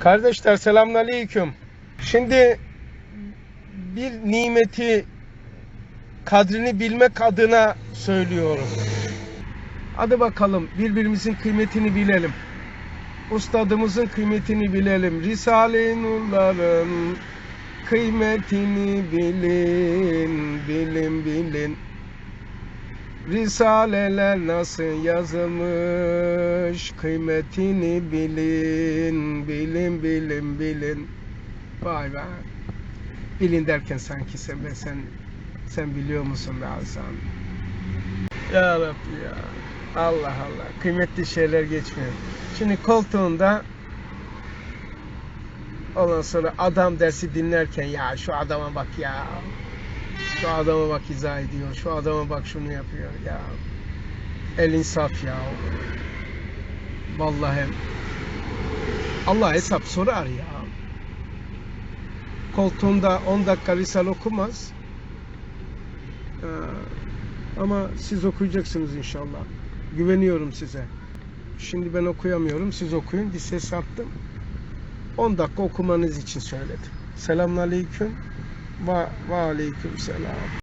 Kardeşler selamünaleyküm. Şimdi bir nimeti kadrini bilmek adına söylüyorum. Hadi bakalım birbirimizin kıymetini bilelim. Ustadımızın kıymetini bilelim. Risale-i Nurların kıymetini bilin, bilin, bilin. Risaleler nasıl yazılmış kıymetini bilin, bilin, bilin, bilin. Vay be. Bilin derken sanki sen ben sen sen biliyor musun be Hasan? Ya Rabbi ya. Allah Allah. Kıymetli şeyler geçmiyor. Şimdi koltuğunda ondan sonra adam dersi dinlerken ya şu adama bak ya. Şu adama bak izah ediyor. Şu adama bak şunu yapıyor ya. El insaf ya. Vallahi Allah hesap sorar ya. Koltuğunda 10 dakika risale okumaz. Ee, ama siz okuyacaksınız inşallah. Güveniyorum size. Şimdi ben okuyamıyorum. Siz okuyun. Bir ses attım. 10 dakika okumanız için söyledim. Selamünaleyküm. Ve, aleyküm selam.